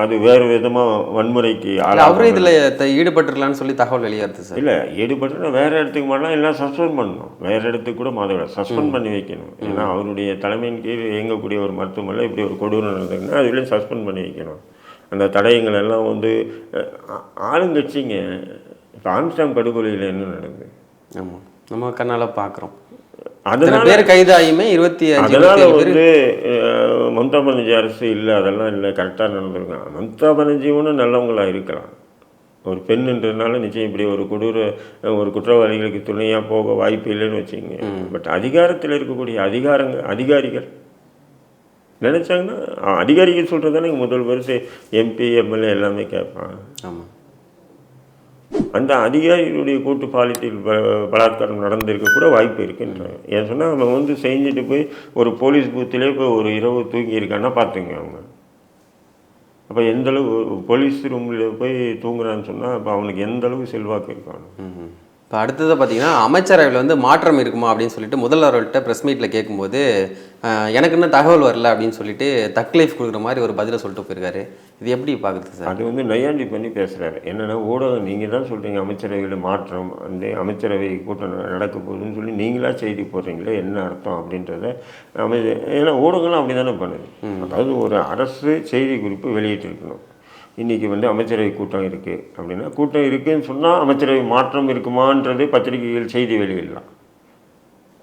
அது வேறு விதமாக வன்முறைக்கு அவரும். இதில் ஈடுபட்டிருக்கலாம்னு சொல்லி தகவல் வெளியாகுது சார். இல்லை ஈடுபட்டுனா வேறு இடத்துக்கு மாட்டலாம் எல்லாம் சஸ்பெண்ட் பண்ணணும். வேறு இடத்துக்கு கூட மாதவிட சஸ்பெண்ட் பண்ணி வைக்கணும். ஏன்னா அவருடைய தலைமையின் கீழ் இயங்கக்கூடிய ஒரு மருத்துவமனை இப்படி ஒரு கொடூரம் நடந்ததுன்னா அதுலேயும் சஸ்பெண்ட் பண்ணி வைக்கணும். அந்த தடயங்கள் எல்லாம் வந்து ஆளுங்கட்சிங்க இப்போ ஆம்ஸ்டாங் படுகொலையில் என்ன நடந்தது ஆமாம் நம்ம கண்ணால் பார்க்குறோம் அதனால பேர் கைதாகியுமே இருபத்தி அதனால வந்து மம்தா பானர்ஜி அரசு இல்லை அதெல்லாம் இல்லை கரெக்டாக நடந்திருக்காங்க மம்தா பானர்ஜியும் நல்லவங்களா இருக்கலாம். ஒரு பெண்ணுன்றதுனால நிச்சயம் இப்படி ஒரு கொடூர ஒரு குற்றவாளிகளுக்கு துணையாக போக வாய்ப்பு இல்லைன்னு வச்சுங்க பட் அதிகாரத்தில் இருக்கக்கூடிய அதிகாரங்க அதிகாரிகள் நினைச்சாங்கன்னா அதிகாரிகள் சொல்கிறதானே முதல்வர் எம்பி எம்எல்ஏ எல்லாமே கேட்பான் ஆமாம் அந்த அதிகாரிகளுடைய கூட்டு பாலியல் ப பலாத்காரம் நடந்திருக்க கூட வாய்ப்பு இருக்குன்றாங்க ஏன் சொன்னால் அவன் வந்து செஞ்சுட்டு போய் ஒரு போலீஸ் பூத்திலே போய் ஒரு இரவு தூங்கி இருக்கான்னா பார்த்துங்க அவங்க. அப்போ எந்த அளவு போலீஸ் ரூமில் போய் தூங்குறான்னு சொன்னால் அப்போ அவனுக்கு எந்த அளவு செல்வாக்கு இருக்கான் இப்போ அடுத்தது பார்த்தீங்கன்னா அமைச்சரவையில் வந்து மாற்றம் இருக்குமா அப்படின்னு சொல்லிட்டு முதல்வர்கள்ட்ட ப்ரெஸ் மீட்டில் கேட்கும்போது எனக்கு இன்னும் தகவல் வரல அப்படின்னு சொல்லிட்டு தக் லைஃப் கொடுக்குற மாதிரி ஒரு பதிலை சொல்லிட்டு போயிருக்காரு. இது எப்படி பார்க்குறது சார்? அது வந்து நையாண்டி பண்ணி பேசுகிறாரு என்னென்னா ஊடகம் நீங்கள் தான் சொல்கிறீங்க அமைச்சரவையில் மாற்றம் வந்து அமைச்சரவை கூட்டம் நடக்க போகுதுன்னு சொல்லி நீங்களா செய்தி போடுறீங்களே என்ன அர்த்தம் அப்படின்றத அமை ஏன்னா ஊடகம்லாம் அப்படி தானே பண்ணுது அதாவது ஒரு அரசு செய்தி குறிப்பு வெளியிட்டிருக்கணும். இன்றைக்கி வந்து அமைச்சரவை கூட்டம் இருக்குது அப்படின்னா கூட்டம் இருக்குன்னு சொன்னால் அமைச்சரவை மாற்றம் இருக்குமான்றது பத்திரிகைகள் செய்தி வெளியிடலாம்.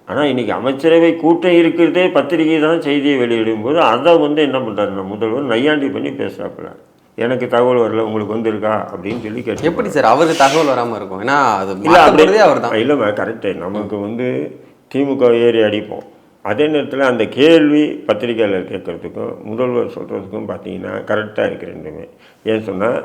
ஆனால் இன்றைக்கி அமைச்சரவை கூட்டம் இருக்கிறதே பத்திரிகை தான் செய்தியை வெளியிடும்போது அதை வந்து என்ன பண்ணுறாரு முதல்வர் நையாண்டி பண்ணி பேசுகிறாப்புல எனக்கு தகவல் வரல உங்களுக்கு வந்திருக்கா? அப்படின்னு சொல்லி கேட்டு எப்படி சார்? அவருக்கு தகவல் வராமல் இருக்கும். ஏன்னா அது இல்லை அப்படி மாற்றப்படுறதே அவர் தான் இல்லைம்மா கரெக்டு நமக்கு வந்து திமுக ஏறி அடிப்போம். அதே நேரத்தில் அந்த கேள்வி பத்திரிகையாளர் கேட்குறதுக்கும் முதல்வர் சொல்கிறதுக்கும் பார்த்தீங்கன்னா கரெக்டாக இருக்கு ரெண்டுமே. ஏன் சொன்னால்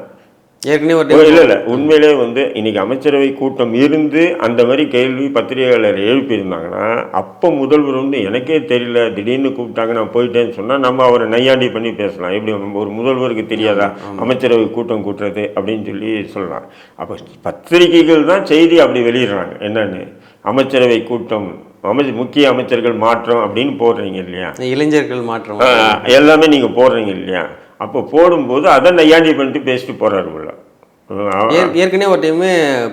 ஏற்கனவே ஒரு இல்லை இல்லை. உண்மையிலே வந்து இன்னைக்கு அமைச்சரவை கூட்டம் இருந்து அந்த மாதிரி கேள்வி பத்திரிகையாளர் எழுப்பியிருந்தாங்கன்னா அப்போ முதல்வர் வந்து எனக்கே தெரியல திடீர்னு கூப்பிட்டாங்க நான் போயிட்டேன்னு சொன்னால் நம்ம அவரை நையாண்டி பண்ணி பேசலாம். எப்படி நம்ம ஒரு முதல்வருக்கு தெரியாதா? அமைச்சரவை கூட்டம் கூட்டுறது அப்படின்னு சொல்லி சொல்லலாம். அப்போ பத்திரிகைகள் தான் செய்தி அப்படி வெளியிடுறாங்க. என்னன்னு? அமைச்சரவை கூட்டம் அமைச்சர் முக்கிய அமைச்சர்கள் மாற்றம் அப்படின்னு போடுறீங்க இல்லையா? இளைஞர்கள் மாற்றம் எல்லாமே நீங்கள் போடுறீங்க இல்லையா? அப்போ போடும்போது அதை நையாண்டி பண்ணிட்டு பேசிட்டு போகிறாரு உள்ள ஏற்- ஏற்கனவே ஒரு டைம்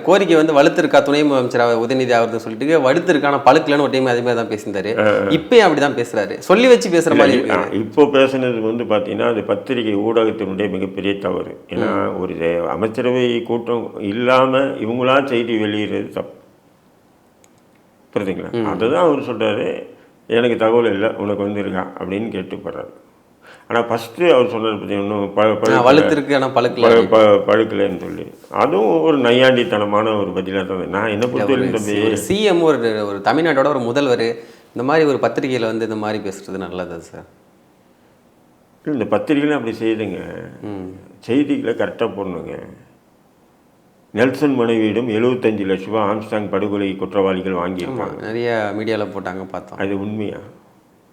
கோரிக்கை வந்து வலுத்திருக்கா துணை முதலமைச்சர் உதயநிதி ஆகுதுன்னு சொல்லிட்டு வலுத்திருக்கான பழுக்கலன்னு ஒரு டைம் அதே மாதிரி தான் பேசியிருந்தாரு. இப்பயும் அப்படிதான் பேசுறாரு. சொல்லி வச்சு பேசுற மாதிரி இப்போ பேசுனது வந்து பார்த்தீங்கன்னா அது பத்திரிகை ஊடகத்தினுடைய மிகப்பெரிய தவறு. ஏன்னா ஒரு அமைச்சரவை கூட்டம் இல்லாமல் இவங்களா செய்தி வெளியிடுறது தப்பு. புரியுதுங்களா அதுதான் அவர் சொல்றாரு எனக்கு தகவல் இல்லை உனக்கு வந்திருக்கா அப்படின்னு கேட்டு போடுறாரு ஆனால் ஃபஸ்ட்டு அவர் சொன்னது பற்றி இன்னும் ப பழுக்கல. வலுத்திருக்கு ஆனா பழுக்கல. ப- பழுக்கலைன்னு சொல்லி. அதுவும் ஒரு நையாண்டித்தனமான ஒரு பதிலாக தான். நான் என்ன பொறுத்தவரைக்கும் சிஎம் ஒரு ஒரு தமிழ்நாட்டோட ஒரு முதல்வர் இந்த மாதிரி ஒரு பத்திரிகையில வந்து இந்த மாதிரி பேசுறது நல்லது சார் இந்த பத்திரிகைலாம் அப்படி செய்யுதுங்க. செய்திகளை கரெக்டாக போடணுங்க. நெல்சன் மனைவியிடம் எழுபத்தஞ்சு லட்ச ரூபாய் ஆம்ஸ்டாங் படுகொலை குற்றவாளிகள் வாங்கியிருக்காங்க. நிறைய மீடியால போட்டாங்க பார்த்தோம். அது உண்மையா?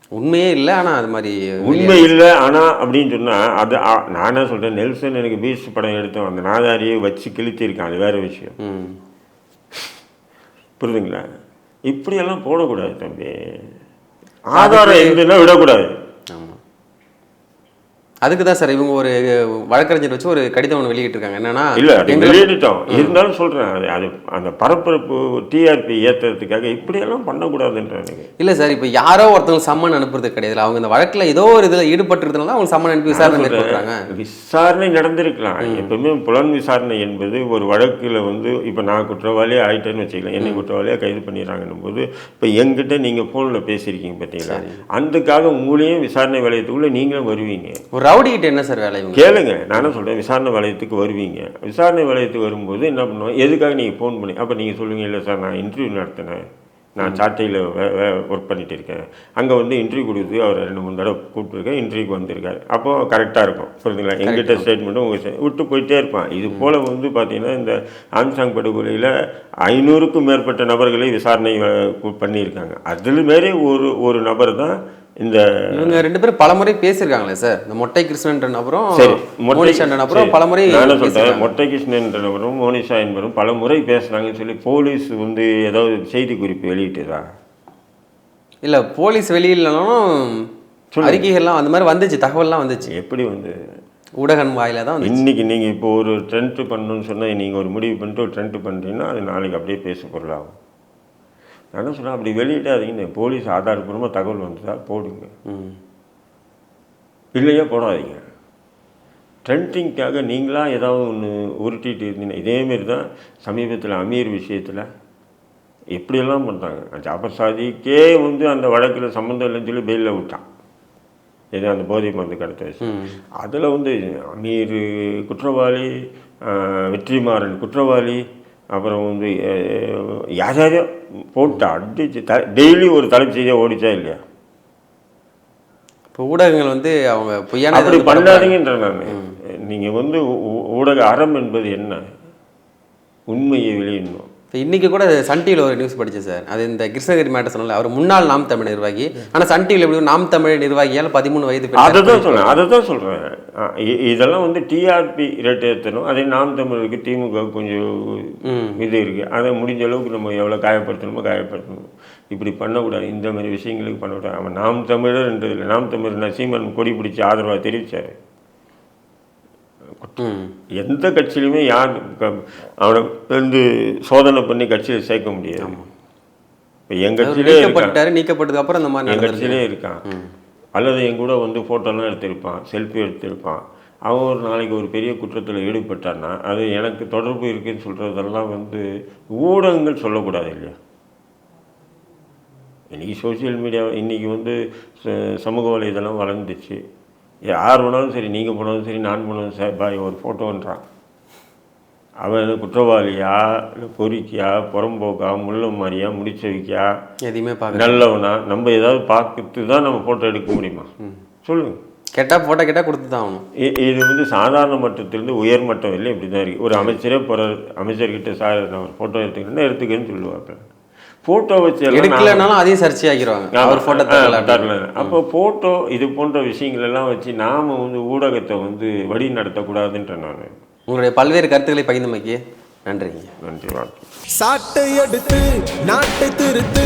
உண்மையே இல்லை ஆனால் அது மாதிரி உண்மை இல்லை ஆனால் அப்படின்னு சொன்னால் அது நானே சொல்கிறேன் நெல்சன் எனக்கு பீச் படம் எடுத்தோம் அந்த நாதாரியை வச்சு கிழித்திருக்கான் அது வேற விஷயம். ம். புரியுதுங்களா? இப்படியெல்லாம் போடக்கூடாது தம்பி. ஆதாரம் இருந்ததுன்னா விடக்கூடாது. அதுக்கு தான் சார் இவங்க ஒரு வழக்கறிஞர் வச்சு ஒரு கடிதம் ஒன்று வெளியிட்டிருக்காங்க. என்னன்னா இல்ல வெளியிட்டோம் இருந்தாலும் சொல்றேன் அது அது அந்த பரபரப்பு டிஆர்பி ஏத்துறதுக்காக இப்படியெல்லாம் பண்ணக்கூடாதுன்ற எனக்கு. இல்ல சார் இப்போ யாரோ ஒருத்தவங்க சம்மன் அனுப்புறது கிடையாது. அவங்க இந்த வழக்குல ஏதோ ஒரு இதில் ஈடுபட்டிருந்தனால அவங்க சம்மன் அனுப்பி விசாரணை மேற்கொள்றாங்க. விசாரணை நடந்திருக்கலாம். எப்பவுமே புலன் விசாரணை என்பது ஒரு வழக்குல வந்து இப்போ நான் குற்றவாளி ஆயிட்டேன்னு வச்சுக்கலாம் என்னை குற்றவாளியாக கைது பண்ணிடுறாங்கன்னும் போது இப்போ எங்கிட்ட நீங்க போன்ல பேசியிருக்கீங்க பார்த்தீங்களா அதுக்காக உங்களையும் விசாரணை வளையத்துக்குள்ள நீங்களும் வருவீங்க. ஒரு ரவுடி கிட்ட என்ன சார் வேலை கேளுங்க நானும் சொல்றேன் விசாரணை வளையத்துக்கு வருவீங்க. விசாரணை வளையத்துக்கு வரும்போது என்ன பண்ணுவோம்? எதுக்காக நீங்கள் ஃபோன் பண்ணி அப்போ நீங்கள் சொல்லுவீங்க இல்லை சார் நான் இன்டர்வியூ நடத்தினேன். நான் சாட்டையில் ஒர்க் பண்ணிட்டு இருக்கேன். அங்கே வந்து இன்டர்வியூ கொடுத்து அவர் ரெண்டு மூணு தடவை கூப்பிட்டுருக்கேன் இன்டர்வியூக்கு வந்திருக்காரு. அப்போ கரெக்டாக இருக்கும் புரியுதுங்களா எங்கிட்ட ஸ்டேட்மெண்ட்டும் உங்கள் விட்டு போயிட்டே இருப்பான். இது போல் வந்து பார்த்தீங்கன்னா இந்த ஆம்சாங் படுகொலையில் ஐநூறுக்கும் மேற்பட்ட நபர்களை விசாரணை பண்ணியிருக்காங்க. அதில் மாரி ஒரு ஒரு நபர் தான் இந்த இவங்க ரெண்டு பேரும் பலமுறை பேசியிருக்காங்களே சார். இந்த மொட்டை கிருஷ்ணன்ற நபரும் சரி சரி. பலமுறை சொல்றேன்? பேசியிருக்காங்க. மொட்டை கிருஷ்ணன் என்பவரும் மோனிஷா என்பவரும் பல முறை பேசுனாங்கன்னு சொல்லி போலீஸ் வந்து ஏதாவது செய்தி குறிப்பு வெளியிட்டதா? இல்ல போலீஸ் வெளியிலனாலும் அறிக்கைகள்லாம் அந்த மாதிரி வந்துச்சு தகவல்லாம் வந்துச்சு. எப்படி வந்து? ஊடகம் வாயில தான் இன்னைக்கு நீங்க இப்போ ஒரு ட்ரெண்ட் பண்ணணும்னு சொன்னா நீங்க ஒரு முடிவு பண்ணிட்டு ஒரு ட்ரெண்ட் பண்றீங்கன்னா அது நாளைக்கு அப்படியே பேச பொருளாகும். நான் என்ன சொல்றேன் அப்படி வெளியிடாதீங்க போலீஸ் ஆதாரப்பூர்வமாக தகவல் வந்ததா போடுங்க. ம். இல்லையா போடாதீங்க. ட்ரெண்டிங்க்காக நீங்களாக ஏதாவது ஒன்று உருட்டிட்டு இருந்தீங்கன்னா இதேமாரி தான் சமீபத்தில் அமீர் விஷயத்தில் எப்படியெல்லாம் பண்ணுறாங்க ஜாபர் சாதிக்கே வந்து அந்த வழக்கில் சம்மந்தம் இல்லைன்னு சொல்லி பெயிலில் விட்டான். ஏதோ அந்த போதை மருந்து கடத்த வச்சு. அதில் வந்து அமீர் குற்றவாளி வெற்றிமாறன் குற்றவாளி அப்புறம் வந்து யார் யாரையோ போட்டு அடிச்சு த டெய்லி ஒரு தலைப்பு செய்தியாக ஓடிச்சா இல்லையா? இப்போ ஊடகங்கள் வந்து அவங்க பொய்யான அப்படி. பண்ணாதீங்கன்ற நான் நீங்க வந்து ஊடக அறம் என்பது என்ன? உண்மையை வெளியிடணும். இப்போ இன்னைக்கு கூட சன் டிவியில் ஒரு நியூஸ் படிச்சேன் சார். அது இந்த கிருஷ்ணகிரி மேட்டர் சொன்னல அவர் முன்னாள் நாம் தமிழ் நிர்வாகி. ஆனா சன் டிவியில் எப்படி நாம் தமிழ் நிர்வாகியால் பதிமூணு வயது அதை தான் சொல்றேன் அதை தான் இ- இதெல்லாம் வந்து டிஆர்பி ரேட் ஏற்றணும் அதே நாம் தமிழுக்கு திமுக கொஞ்சம் இது இருக்கு. அதை முடிஞ்ச அளவுக்கு நம்ம எவ்வளோ காயப்படுத்தணுமோ காயப்படுத்தணும். இப்படி பண்ணக்கூடாது. இந்த மாதிரி விஷயங்களுக்கு பண்ணக்கூடாது. அவன் நாம் தமிழர்ன்றது இல்லை. நாம் தமிழ் நசீமன் கொடி பிடிச்சி ஆதரவாக தெரிவிச்சாரு. ம் எந்த கட்சியிலுமே யார் அவனை வந்து சோதனை பண்ணி கட்சியில் சேர்க்க முடியாது. இப்போ என் கட்சியிலே நீக்கப்பட்டாரு நீக்கப்பட்டதுக்கு அப்புறம் இந்த மாதிரி என் கட்சியிலே இருக்கான் அல்லது என் கூட வந்து ஃபோட்டோலாம் எடுத்திருப்பான் செல்ஃபி எடுத்திருப்பான். அவன் ஒரு நாளைக்கு ஒரு பெரிய குற்றத்தில் ஈடுபட்டான்னா அது எனக்கு தொடர்பு இருக்குன்னு சொல்கிறதெல்லாம் வந்து ஊடகங்கள் சொல்லக்கூடாது இல்லையா? இன்றைக்கி சோஷியல் மீடியா இன்றைக்கி வந்து சமூக வலைதளம் வளர்ந்துச்சு. யார் போனாலும் சரி நீங்கள் போனாலும் சரி நான் போனாலும் சரி பாய் ஒரு ஃபோட்டோன்றான் அவன் குற்றவாளியா இல்லை பொறிக்கியா புறம்போக்கா முள்ள மாதிரியா முடிச்சவிக்கா எதையுமே பார்க்க நல்லவனா? நம்ம ஏதாவது பார்த்துட்டு தான் நம்ம ஃபோட்டோ எடுக்க முடியுமா? சொல்லுங்க. கேட்டா போட்டோ கேட்டா கொடுத்து தான் ஆகணும். இது வந்து சாதாரண மட்டத்திலிருந்து உயர் மட்டம் வரையிலும் இப்படி தான் இருக்குது ஒரு அமைச்சரே போகிற அமைச்சர்கிட்ட சார் நான் ஃபோட்டோ எடுத்துக்கிட்டேன்னா எடுத்துக்கன்னு சொல்லுவாங்க ஃபோட்டோ வச்சு எடுக்கலைனாலும் அதையும் சர்ச்சையாக்கிடுவாங்க அவர் போட்டோ தரல அப்போ ஃபோட்டோ இது போன்ற விஷயங்கள் எல்லாம் வச்சு நாம் வந்து ஊடகத்தை வந்து வழி நடத்தக்கூடாதுன்ற நான். உங்களுடைய பல்வேறு கருத்துக்களை பகிர்ந்தமைக்கு நன்றிங்க. நன்றி வணக்கம் சாட்டை எடுத்து நாட்டை திருத்து.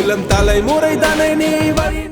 இளம் தலைமுறை தானே நீ வழி